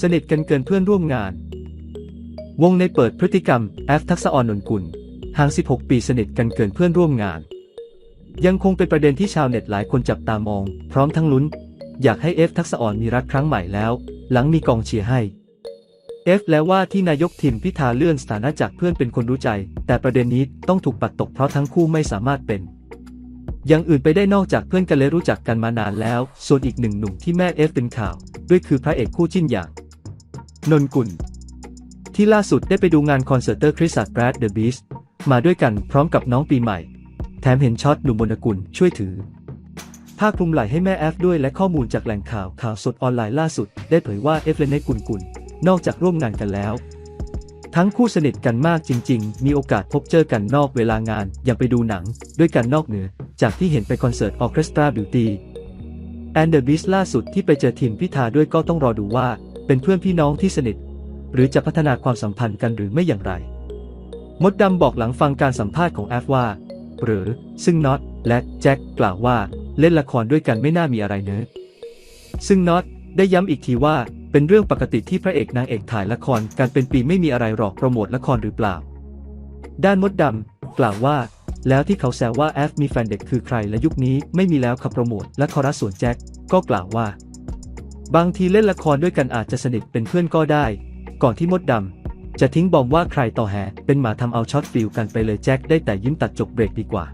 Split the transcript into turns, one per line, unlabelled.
สนิทกันเกินเพื่อนร่วมงาน วงในเปิดพฤติกรรมแอฟทักษะออนนนกุลห่าง 16 ปีสนิทกันเกินเพื่อนร่วมงาน ยังคงเป็นประเด็นที่ชาวเน็ตหลายคนจับตามอง พร้อมทั้งลุ้น อยากให้เอฟทักษะออนมีรักครั้งใหม่แล้ว หลังมีกองเชียร์ให้เอฟและว่าที่นายกทิมพิธาเลื่อนสถานะจากเพื่อนเป็นคนรู้ใจ แต่ประเด็นนี้ต้องถูกปัดตกเพราะทั้งคู่ไม่สามารถเป็น อย่างอื่นไปได้นอกจากเพื่อนกันและรู้จักกันมานานแล้ว ส่วนอีกหนึ่งหนุ่มที่แม่เอฟเป็นข่าว ด้วยคือพระเอกคู่จิ้นอย่าง นนกุล ที่ล่าสุดได้ไปดูงานคอนเสิร์ตเตอร์คริสต์แบรดเดอะบีสมาด้วยกันพร้อมกับน้องปีใหม่ แถมเห็นช็อตหนุ่มบนกุลช่วยถือผ้าคลุมไหล่ให้แม่แอฟด้วยและข้อมูลจากแหล่งข่าวข่าวสดออนไลน์ล่าสุด ได้เผยว่าเอฟและเนกุลกุลนอกจากร่วมงานกันแล้ว ทั้งคู่สนิทกันมากจริง ๆ มีโอกาสพบเจอกันนอกเวลางานย่างไปดูหนัง ด้วยกันนอกเหนือ จากที่เห็นไปคอนเสิร์ตออเคสตราบิวตี้แอนเดอร์บิสล่าสุดที่ไปเจอทีมพิธาด้วยก็ต้องรอดูว่า เป็นเพื่อนพี่น้องที่สนิท หรือจะพัฒนาความสัมพันธ์กันหรือไม่อย่างไร มดดำบอกหลังฟังการสัมภาษณ์ของแอฟว่า หรือซึ่งน็อตและแจ็คกล่าวว่าเล่นละครด้วยกันไม่น่ามีอะไรเนื้อซึ่งน็อตได้ย้ำอีกทีว่าเป็นเรื่องปกติที่พระเอกนางเอกถ่ายละครกันเป็นปีไม่มีอะไรหรอกโปรโมทละครหรือเปล่า ด้านมดดำกล่าวว่า แล้วที่เขาแซวว่าแอฟมีแฟนเด็กคือใครและยุคนี้ไม่มีแล้วขับโปรโมทและคอรัสส่วนแจ็คก็กล่าวว่า บางทีเล่นละครด้วยกันอาจจะสนิทเป็นเพื่อนก็ได้ ก่อนที่มดดำจะทิ้งบอมว่าใครต่อแหเป็นหมาทำเอาช็อตฟิลกันไปเลยแจ็คได้แต่ยิ้มตัดจบเบรกดีกว่า